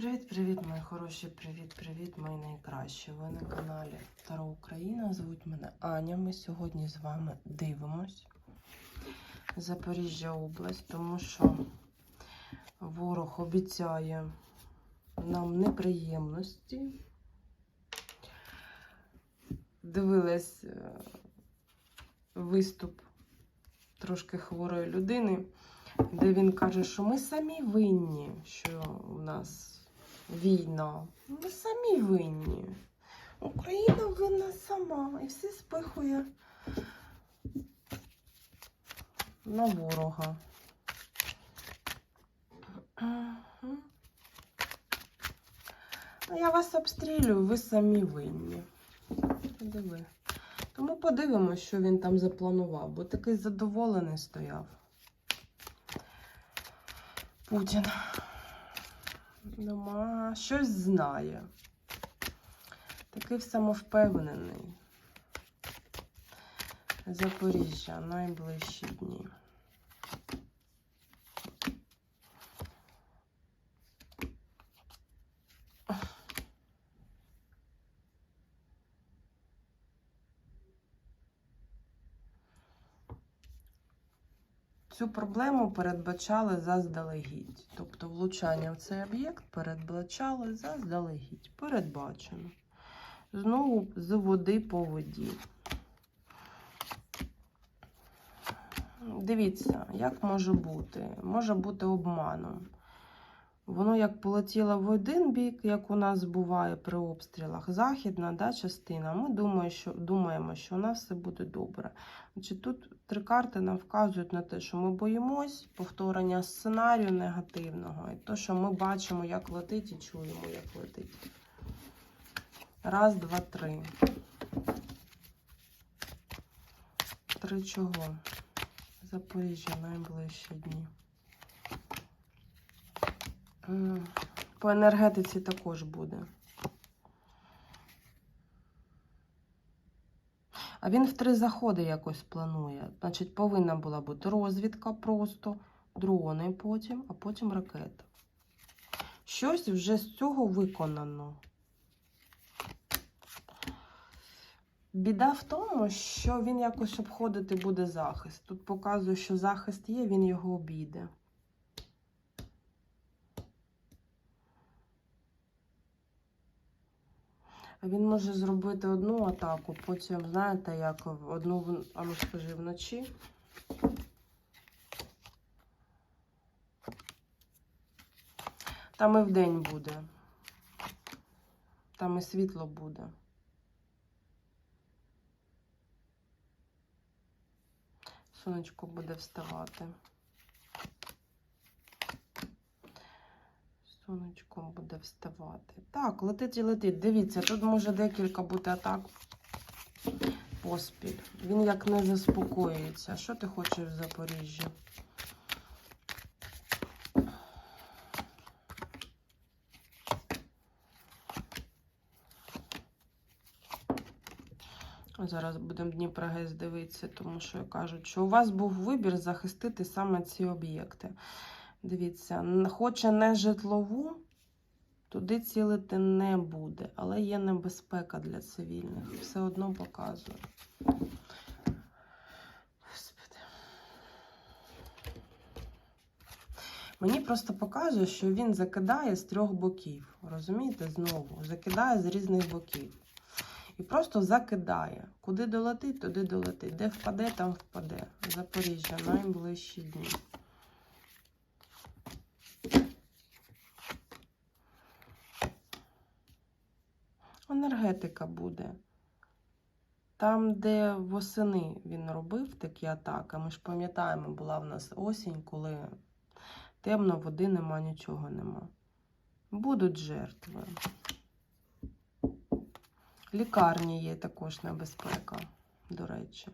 Привіт-привіт, мої хороші, привіт-привіт, мої найкращі. Ви на каналі Таро Україна. Звуть мене Аня. Ми сьогодні з вами дивимось Запоріжжя область, тому що ворог обіцяє нам неприємності. Дивилась е, виступ трошки хворої людини, де він каже, що ми самі винні, що у нас війна. Ми самі винні. Україна винна сама і все спихує на ворога. Ну, Я вас обстрілюю, ви самі винні. Подиви. Тому подивимось, що він там запланував, бо такий задоволений стояв. Путін. Дома щось знає. Такий самовпевнений. Запоріжжя найближчі дні. Цю проблему передбачали заздалегідь. Тобто влучання в цей об'єкт передбачали заздалегідь. Передбачено. Знову з води по воді. Дивіться, як може бути? Може бути обманом. Воно як полетіло в один бік, як у нас буває при обстрілах, західна да, частина. Ми думаємо, що, думаємо, що у нас все буде добре. Значить, тут три карти нам вказують на те, що ми боїмось повторення сценарію негативного, і то, що ми бачимо, як летить, і чуємо, як летить. Раз, два, три. Три чого? Запоріжжя найближчі дні. По енергетиці також буде. А він в три заходи якось планує. Значить, повинна була бути розвідка просто, дрони потім, а потім ракета. Щось вже з цього виконано. Біда в тому, що він якось обходити буде захист. Тут показує, що захист є, він його обійде. Він може зробити одну атаку, потім, знаєте, як одну, а ну скажи, вночі. Там і вдень буде. Там і світло буде. Сонечко буде вставати. Сонечко буде вставати. Так, летить і летить. Дивіться, тут може декілька бути атак поспіль. Він як не заспокоюється. Що ти хочеш в Запоріжжі? Зараз будемо Дніпрогес дивитися, тому що кажуть, що у вас був вибір захистити саме ці об'єкти. Дивіться, хоче не житлову, туди цілити не буде, але є небезпека для цивільних. Все одно. Господи. Мені просто показує, що він закидає з трьох боків. Розумієте, знову закидає з різних боків. І просто закидає. Куди долетить, туди долетить. Де впаде, там впаде. Запоріжжя найближчі дні. Енергетика буде. Там, де восени він робив такі атаки, ми ж пам'ятаємо, була в нас осінь, коли темно, води нема, нічого нема. Будуть жертви. Лікарні є також небезпека, до речі.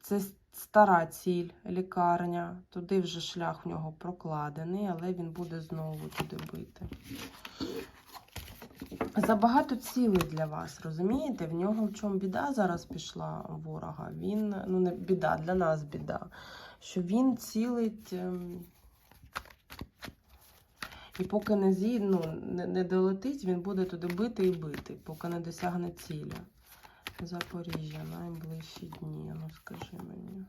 Це стара ціль лікарня. Туди вже шлях в нього прокладений, але він буде знову туди бити. Забагато цілей для вас, розумієте? В нього в чому біда зараз пішла ворога. Він, ну не біда, для нас біда. Що він цілить ем, І поки не з'ї, ну, не, не долетить, він буде туди бити і бити, поки не досягне цілі. Запоріжжя, найближчі дні, ну скажи мені.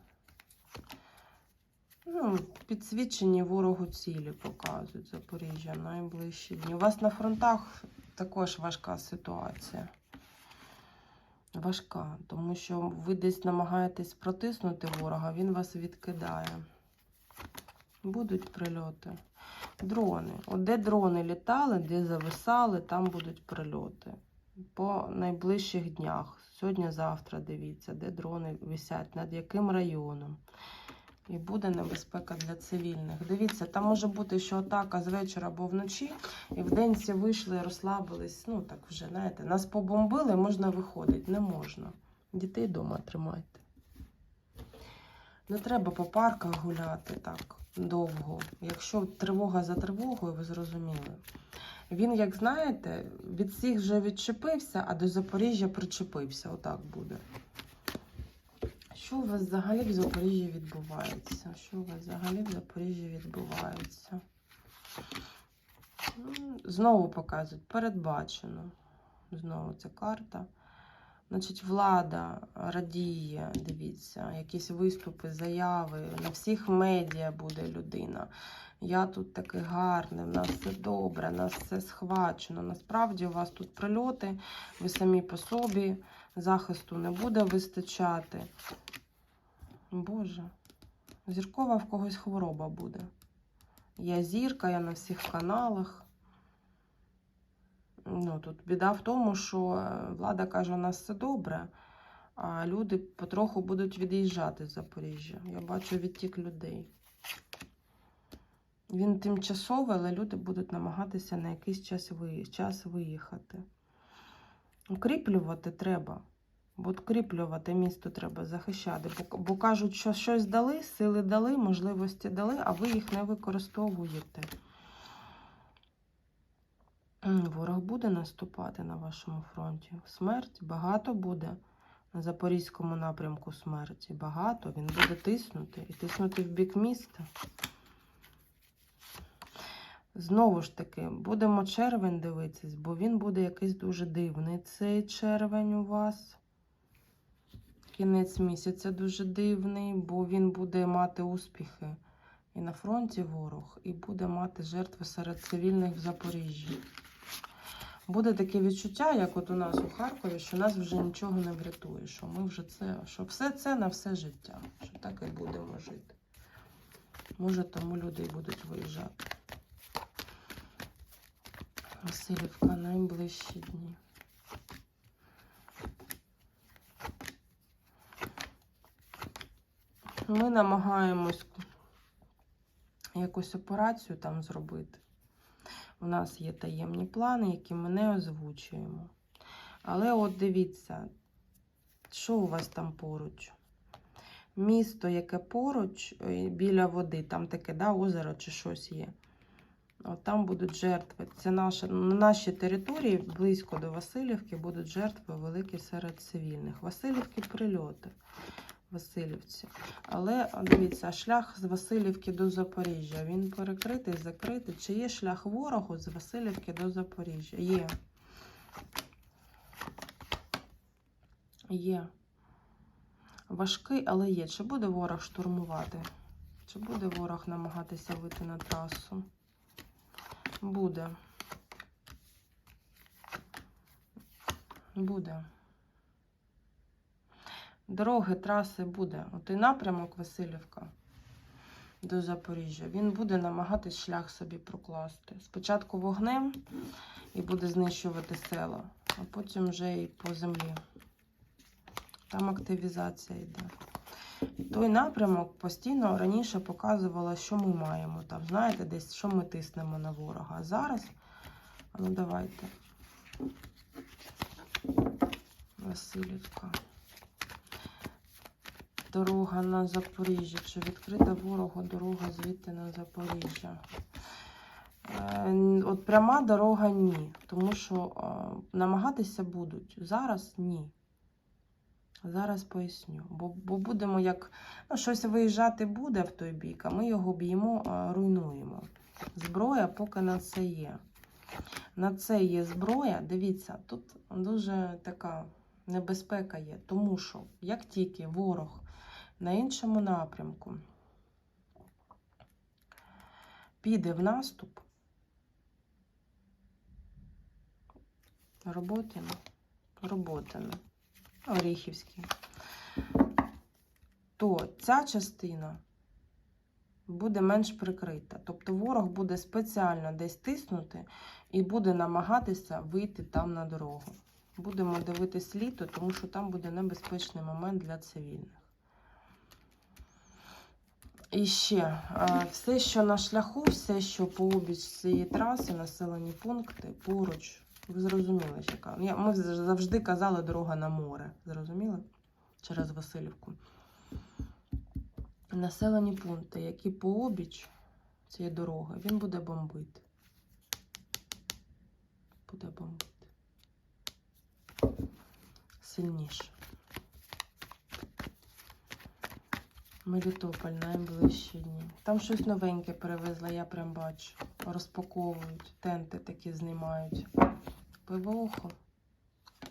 Ну, підсвічені ворогу цілі показують Запоріжжя, найближчі дні. У вас на фронтах також важка ситуація. Важка, тому що ви десь намагаєтесь протиснути ворога, він вас відкидає. Будуть прильоти. Дрони. От де дрони літали, де зависали, там будуть прильоти. По найближчих днях. Сьогодні-завтра дивіться, де дрони висять, над яким районом. І буде небезпека для цивільних. Дивіться, там може бути, що атака з вечора або вночі, і вдень всі вийшли, розслабились. Ну так вже, знаєте, нас побомбили, можна виходити. Не можна. Дітей вдома тримайте. Не треба по парках гуляти так довго. Якщо тривога за тривогою, ви зрозуміли. Він, як знаєте, від всіх вже відчепився, а до Запоріжжя причепився. Отак буде. Що у вас взагалі в Запоріжжі відбувається? Що у вас взагалі в Запоріжжі відбувається? Знову показують, передбачено. Знову ця карта. Значить, влада радіє, дивіться, якісь виступи, заяви. На всіх медіа буде людина. Я тут такий гарний, в нас все добре, в нас все схвачено. Насправді у вас тут прильоти, ви самі по собі, захисту не буде вистачати. Боже, зіркова в когось хвороба буде. Я зірка, я на всіх каналах. Ну, тут біда в тому, що е, влада каже, у нас все добре, а люди потроху будуть від'їжджати з Запоріжжя. Я бачу відтік людей. Він тимчасовий, але люди будуть намагатися на якийсь час виїхати. Укріплювати треба. Бо укріплювати місто треба захищати. Бо, бо кажуть, що щось дали, сили дали, можливості дали, а ви їх не використовуєте. Ворог буде наступати на вашому фронті. Смерть багато буде. На Запорізькому напрямку смерті багато. Він буде тиснути і тиснути в бік міста. Знову ж таки, будемо червень дивитись, бо він буде якийсь дуже дивний. Цей червень у вас. Кінець місяця дуже дивний, бо він буде мати успіхи і на фронті ворог, і буде мати жертви серед цивільних в Запоріжжі. Буде таке відчуття, як от у нас у Харкові, що нас вже нічого не врятує, що ми вже це, що все це на все життя, що так і будемо жити. Може, тому люди і будуть виїжджати. Васильівка найближчі дні. Ми намагаємось якусь операцію там зробити. У нас є таємні плани, які ми не озвучуємо. Але от дивіться, що у вас там поруч? Місто, яке поруч, е, біля води, там таке да, озеро чи щось є. От там будуть жертви. Це наша, на нашій території, близько до Васильівки, будуть жертви великі серед цивільних. Васильівки прильоти. Васильівці. Але дивіться, шлях з Васильівки до Запоріжжя. Він перекритий, закритий. Чи є шлях ворогу з Васильівки до Запоріжжя? Є. Є. Важкий, але є. Чи буде ворог штурмувати? Чи буде ворог намагатися вийти на трасу? Буде. Буде. Дороги, траси буде. От і напрямок Васильівка до Запоріжжя. Він буде намагатись шлях собі прокласти. Спочатку вогнем і буде знищувати села, а потім вже і по землі. Там активізація йде. Той напрямок постійно раніше показувала, що ми маємо там. Знаєте, десь що ми тиснемо на ворога. А зараз, ну давайте. Васильівка. Дорога на Запоріжжя. Чи відкрита ворогу дорога звідти на Запоріжжя? Е, От пряма дорога ні. Тому що е, намагатися будуть. Зараз ні. Зараз поясню. Бо, бо будемо як ну, щось виїжджати буде в той бік, а ми його б'ємо, руйнуємо. Зброя поки на це є. На це є зброя. Дивіться, тут дуже така небезпека є. Тому що як тільки ворог на іншому напрямку піде в наступ, Роботіно, Роботино, Оріхівський, то ця частина буде менш прикрита. Тобто ворог буде спеціально десь тиснути і буде намагатися вийти там на дорогу. Будемо дивитись літо, тому що там буде небезпечний момент для цивільних. І ще все, що на шляху, все, що по обіч цієї траси, населені пункти, поруч. Ви зрозуміли, яка. Я- Ми завжди казали дорога на море. Зрозуміли? Через Васильівку. Населені пункти, які по обіч цієї дороги, він буде бомбити. Буде бомбити. Сильніше. Мелітополь найближчі дні. Там щось новеньке привезли, я прям бачу. Розпаковують, тенти такі знімають. ПВОху?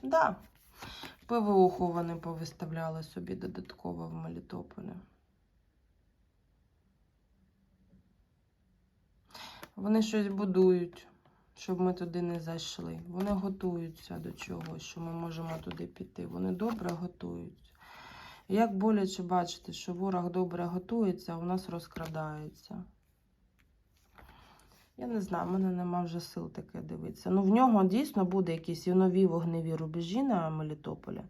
Да. ПВОху вони повиставляли собі додатково в Мелітополі. Вони щось будують, щоб ми туди не зайшли. Вони готуються до чогось, що ми можемо туди піти. Вони добре готуються. Як боляче бачити, що ворог добре готується, а у нас розкрадається. Я не знаю, в мене нема вже сил таке дивитися. Ну, в нього дійсно буде якісь і нові вогневі рубежі на Мелітополі.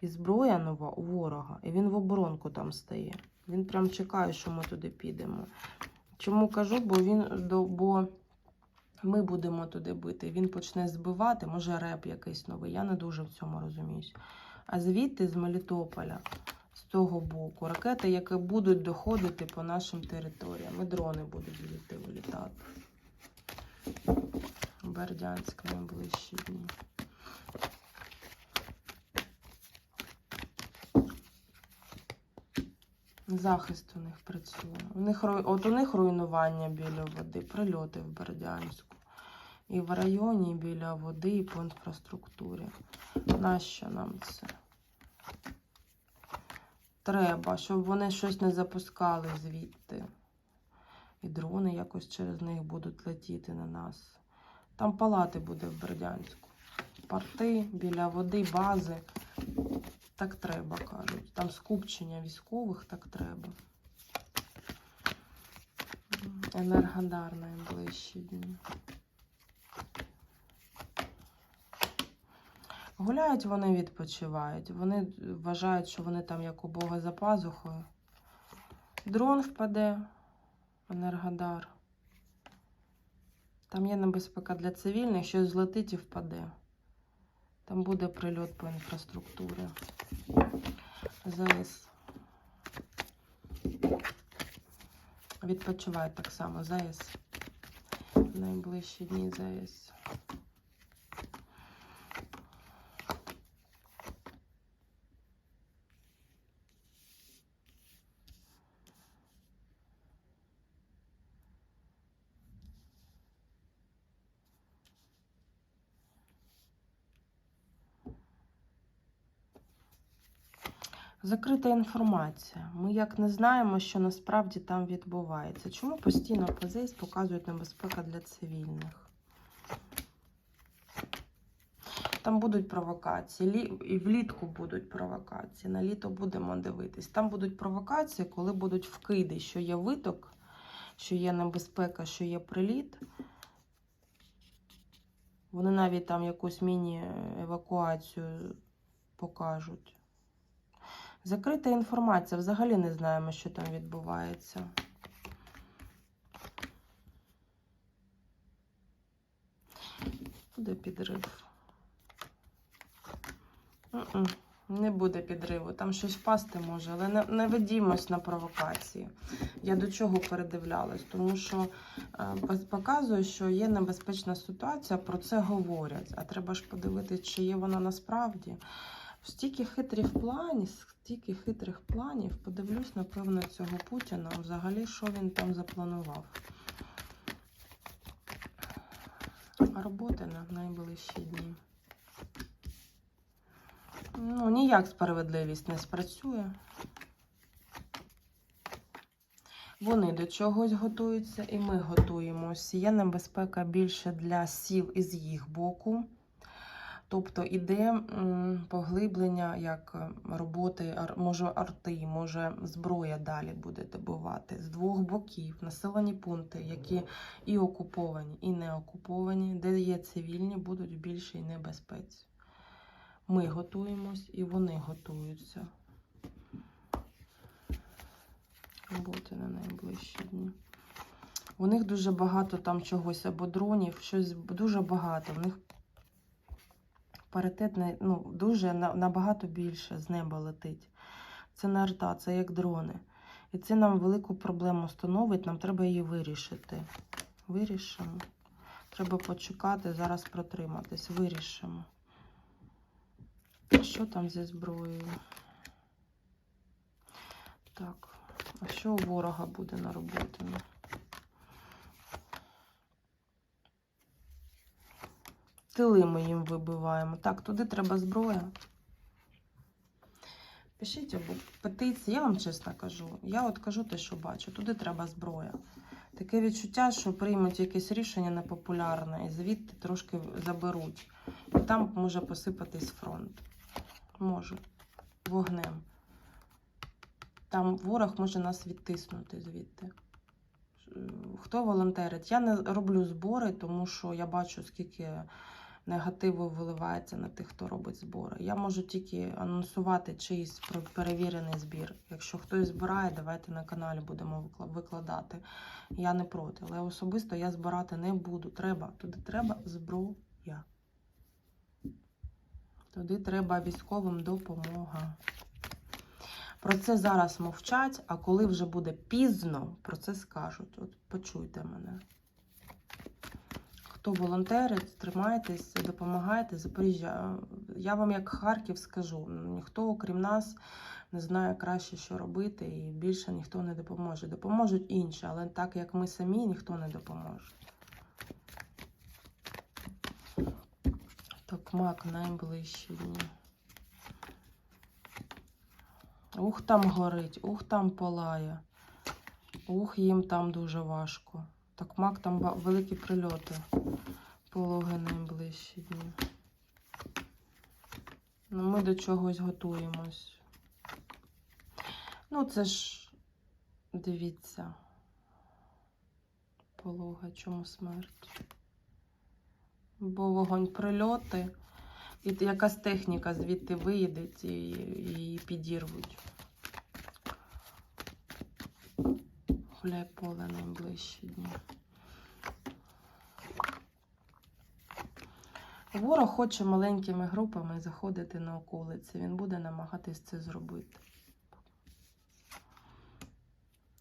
І зброя нова у ворога. І він в оборонку там стає. Він прям чекає, що ми туди підемо. Чому кажу? Бо він бо ми будемо туди бити. Він почне збивати, може реп якийсь новий. Я не дуже в цьому розуміюсь. А звідти з Мелітополя, з того боку, ракети, які будуть доходити по нашим територіям. І дрони будуть звідти вилітати. Бердянськ найближчі дні. Захист у них працює. У них, от у них руйнування біля води, прильоти в Бердянську. І в районі біля води, і по інфраструктурі. Нащо нам це? Треба, щоб вони щось не запускали звідти. І дрони якось через них будуть летіти на нас. Там палати буде в Бердянську. Порти біля води, бази. Так треба, кажуть. Там скупчення військових, так треба. Енергодар найближчі дні. Гуляють вони відпочивають. Вони вважають, що вони там як у Бога за пазухою. Дрон впаде, енергодар. Там є небезпека для цивільних, щось злетить і впаде. Там буде прильот по інфраструктурі. ЗАЕС. Відпочивають так само ЗАЕС. Найближчі дні ЗАЕС. Закрита інформація. Ми як не знаємо, що насправді там відбувається. Чому постійно ПЗС показують небезпека для цивільних? Там будуть провокації, і влітку будуть провокації. На літо будемо дивитись. Там будуть провокації, коли будуть вкиди, що є виток, що є небезпека, що є приліт. Вони навіть там якусь міні-евакуацію покажуть. Закрита інформація. Взагалі не знаємо, що там відбувається. Буде підрив. Не буде підриву. Там щось впасти може, але не, не ведімось на провокації. Я до чого передивлялась, тому що е, показує, що є небезпечна ситуація, про це говорять. А треба ж подивитися, чи є вона насправді. Стільки хитрих планів, стільки хитрих планів. Подивлюсь, напевно, цього Путіна. Взагалі, що він там запланував. роботи на найближчі дні. Ну, ніяк справедливість не спрацює. Вони до чогось готуються, і ми готуємося. Є небезпека більше для сіл із їх боку. Тобто іде поглиблення як е, роботи, може арти, може зброя далі буде добувати з двох боків, населені пункти, які і окуповані, і не окуповані, де є цивільні, будуть в більшій небезпеці. Ми готуємось і вони готуються. Роботи на найближчі дні. У них дуже багато там чогось або дронів, щось дуже багато. В них паритет не- ну, дуже набагато більше з неба летить. Це не арта, це як дрони. І це нам велику проблему становить, нам треба її вирішити. Вирішимо. Треба почекати, зараз протриматись. Вирішимо. Що там зі зброєю? Так, а що у ворога буде на роботі? Тили ми їм вибиваємо. Так, туди треба зброя. Пишіть петиції, я вам чесно кажу. Я от кажу те, що бачу. Туди треба зброя. Таке відчуття, що приймуть якесь рішення непопулярне і звідти трошки заберуть. І там може посипатись фронт. Може. Вогнем. Там ворог може нас відтиснути звідти. Е, Хто волонтерить? Я не роблю збори, тому що я бачу, скільки негативу виливається на тих, хто робить збори. Я можу тільки анонсувати чийсь перевірений збір. Якщо хтось збирає, давайте на каналі будемо викладати. Я не проти, але особисто я збирати не буду. Треба. Туди треба зброя. Туди треба військовим допомога. Про це зараз мовчать, а коли вже буде пізно, про це скажуть. От почуйте мене. Хто волонтерить, тримайтесь, допомагайте. Запоріжжя. Я вам як Харків скажу, ніхто, окрім нас, не знає краще, що робити, і більше ніхто не допоможе. Допоможуть інші, але так як ми самі, ніхто не допоможе. Токмак найближчі дні. Ух, там горить, ух, там палає. Ух, їм там дуже важко. Токмак там великі прильоти. Пологи найближчі дні. Ну, ми до чогось готуємось. Ну, це ж дивіться. Полога, чому смерть? Бо вогонь прильоти. І якась техніка звідти виїде і її підірвуть. Гуляй поле найближчі дні. Ворог хоче маленькими групами заходити на околиці. Він буде намагатись це зробити.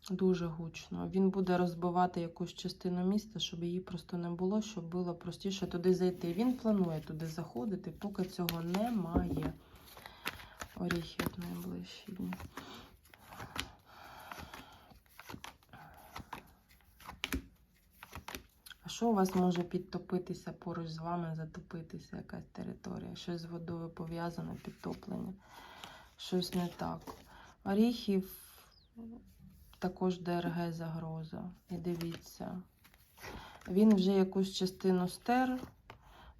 Дуже гучно. Він буде розбивати якусь частину міста, щоб її просто не було, щоб було простіше туди зайти. Він планує туди заходити, поки цього немає. Оріхів найближчі дні. Що у вас може підтопитися поруч з вами, затопитися якась територія? Щось з водою пов'язане, підтоплення. Щось не так. Оріхів також ДРГ загроза. І дивіться. Він вже якусь частину стер,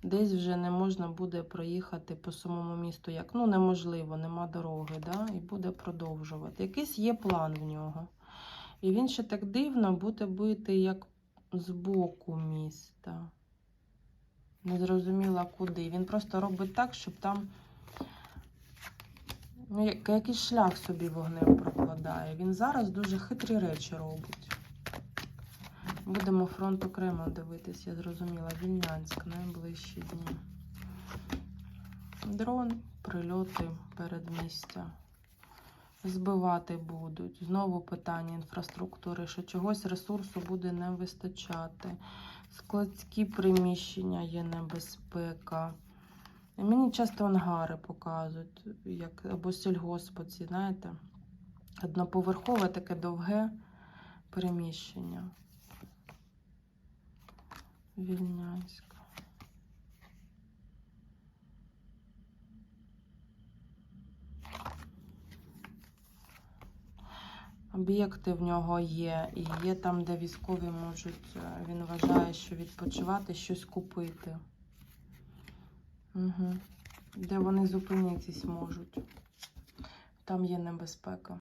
десь вже не можна буде проїхати по самому місту. Як ну неможливо, нема дороги, да? і буде продовжувати. Якийсь є план в нього. І він ще так дивно буде бити як з боку міста. Не зрозуміла куди. Він просто робить так, щоб там ну, як- якийсь шлях собі вогнем прокладає. Він зараз дуже хитрі речі робить. Будемо фронт окремо дивитись, я зрозуміла. Вільнянськ, найближчі дні. Дрон, прильоти передмістя. Збивати будуть. Знову питання інфраструктури, що чогось ресурсу буде не вистачати. Складські приміщення є небезпека. Мені часто ангари показують, як або сільгоспоці, знаєте, одноповерхове таке довге приміщення. Вільнянська. Об'єкти в нього є, і є там, де військові можуть, е, він вважає, що відпочивати, щось купити. Угу. Де вони зупинитись можуть. Там є небезпека.